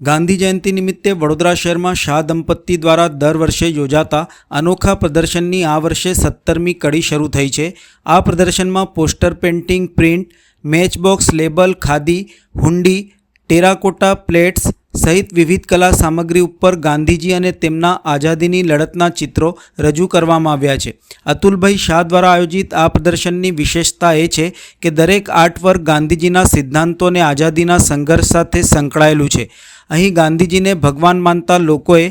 ગાંધી જયંતિ નિમિત્તે વડોદરા શહેરમાં શાહ દંપતી દ્વારા દર વર્ષે યોજાતા અનોખા પ્રદર્શનની આ વર્ષે સત્તરમી કડી શરૂ થઈ છે. આ પ્રદર્શનમાં poster painting, print, matchbox, label, khadi, હુંડી, terracotta, plates સહિત વિવિધ કલા સામગ્રી ઉપર ગાંધીજી અને તેમના આઝાદીની લડતના ચિત્રો રજૂ કરવામાં આવ્યા છે. અતુલભાઈ શાહ દ્વારા આયોજિત આ પ્રદર્શનની વિશેષતા એ છે કે દરેક આર્ટવર્ક ગાંધીજીના સિદ્ધાંતો અને આઝાદીના સંઘર્ષ સાથે સંકળાયેલું છે. અહીં ગાંધીજીને ભગવાન માનતા લોકોએ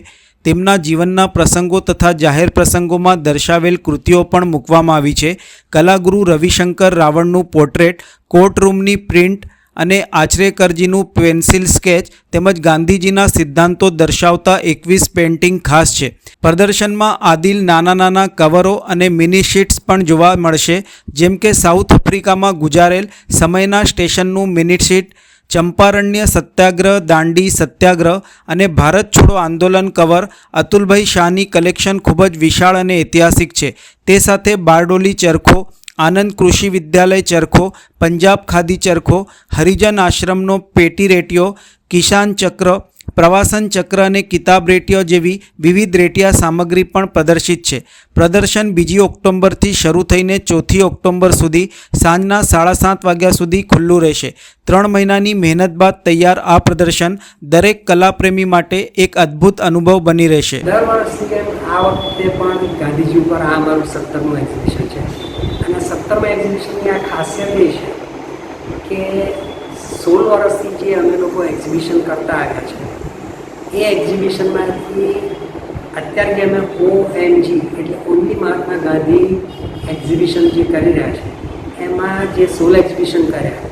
તેમના જીવનના પ્રસંગો તથા જાહેર પ્રસંગોમાં દર્શાવેલ કૃતિઓ પણ મૂકવામાં આવી છે. કલાગુરુ રવિશંકર રાવણનું પોર્ટ્રેટ, કોર્ટરૂમની પ્રિન્ટ અને આચરેકરજીનું પેન્સિલ સ્કેચ તેમજ ગાંધીજીના સિદ્ધાંતો દર્શાવતા એકવીસ પેઇન્ટિંગ ખાસ છે. પ્રદર્શનમાં આદિલ નાના નાના કવરો અને મિની શીટ્સ પણ જોવા મળશે, જેમ કે સાઉથ આફ્રિકામાં ગુજારેલ સમયના સ્ટેશનનું મિનિટ શીટ, ચંપારણ્ય સત્યાગ્રહ, દાંડી સત્યાગ્રહ અને ભારત છોડો આંદોલન કવર અતુલભાઈ શાહની કલેક્શન ખૂબ જ વિશાળ અને ઐતિહાસિક છે. તે સાથે બારડોલી ચરખો આનંદ કૃષિ વિદ્યાલય ચરખો, પંજાબ ખાદી ચરખો, હરિજન આશ્રમનો પેટી રેટિયો, કિસાન ચક્ર, પ્રવાસન ચક્ર અને કિતાબ રેટિયો જેવી વિવિધ રેટિયા સામગ્રી પણ પ્રદર્શિત છે. પ્રદર્શન બીજી ઓક્ટોબરથી શરૂ થઈને ચોથી ઓક્ટોબર સુધી સાંજના સાડા સાત વાગ્યા સુધી ખુલ્લું રહેશે. ત્રણ મહિનાની મહેનત બાદ તૈયાર આ પ્રદર્શન દરેક કલાપ્રેમી માટે એક અદ્ભુત અનુભવ બની રહેશે. દર વર્ષની આ વખતે પણ ગાંધીજી ઉપર આ અમારું સત્તરમું એક્ઝિબિશન છે. અને એક્ઝિબિશનની આ ખાસિયત એ છે કે સોળ વર્ષથી જે અમે લોકો એક્ઝિબિશન કરતા આવ્યા છે, એ એક્ઝિબિશનમાંથી અત્યારે અમે ઓ એમ જી એટલે ઓનલી મહાત્મા ગાંધી એક્ઝિબિશન જે કરી રહ્યા છે, એમાં જે સોલ એક્ઝિબિશન કર્યા,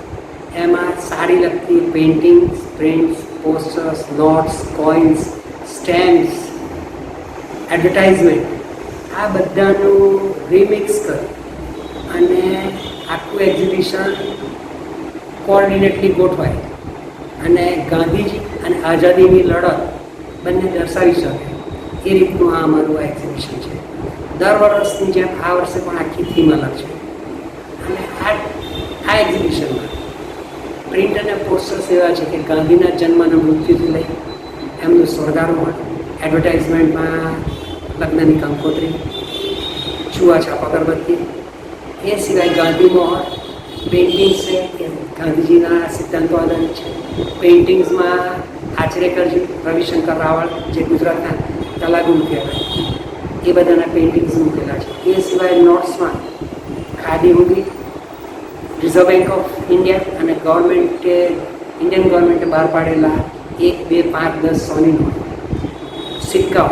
એમાં સારી લગતી paintings prints posters notes coins stamps advertisement આ બધાનું રિમિક્સ કરી અને આખું એક્ઝિબિશન કોઓર્ડિનેટલી ગોઠવાય. અને ગાંધીજી અને આઝાદીની લડત બંને દર્શાવી શકે. એ રીતનું આ અમારું આ એક્ઝિબિશન છે. દર વર્ષની જેમ આ વર્ષે પણ આખી થીમ અલગ છે. અને આ આ એક્ઝિબિશનમાં પ્રિન્ટ અને પોસ્ટર્સ એવા છે કે ગાંધીના જન્મ અને મૃત્યુથી લઈ એમનું સ્વર્ગારોહણ એડવર્ટાઇઝમેન્ટમાં લગ્નની કંકોત્રી છૂઆછાપ અગરબત્તી એ સિવાય ગાંધીમાં મોહર પેઇન્ટિંગ્સ છે ગાંધીજીના સિદ્ધાંતો આધારિત છે. પેઇન્ટિંગ્સમાં આચરેકરજી રવિશંકર રાવળ જે ગુજરાતના કલાગુણ કહેવાય. એ બધાના પેઇન્ટિંગ્સ મૂકેલા છે. એ સિવાય નોટ્સમાં ખાદી ઉગી રિઝર્વ બેંક ઓફ ઇન્ડિયા અને ગવર્મેન્ટે, ઇન્ડિયન ગવર્મેન્ટે બહાર પાડેલા એક, બે, પાંચ, દસ સોની નોટ સિક્કાઓ.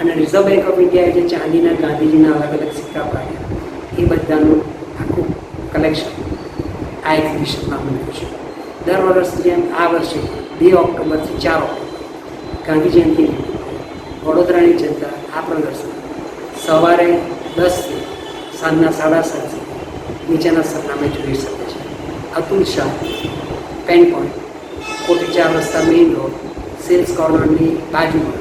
અને રિઝર્વ બેંક ઓફ ઇન્ડિયાએ જે ચાંદીના ગાંધીજીના અલગ અલગ સિક્કા પાડ્યા. એ બધાનું આખું કલેક્શન આ એક્ઝિબિશનમાં મળ્યું છે. દર વર્ષની જેમ આ વર્ષે બે ઓક્ટોબરથી ચાર ઓક્ટોબર ગાંધી જયંતિ વડોદરાની જનતા આ પ્રદર્શન સવારે દસથી સાંજના સાડા સાત નીચેના સરનામે જોઈ શકે છે. અતુલ શાહ પેન પોઈન્ટ કોટી ચાર રસ્તા મેઇન રોડ સેલ્સ કોર્નરની બાજુમાં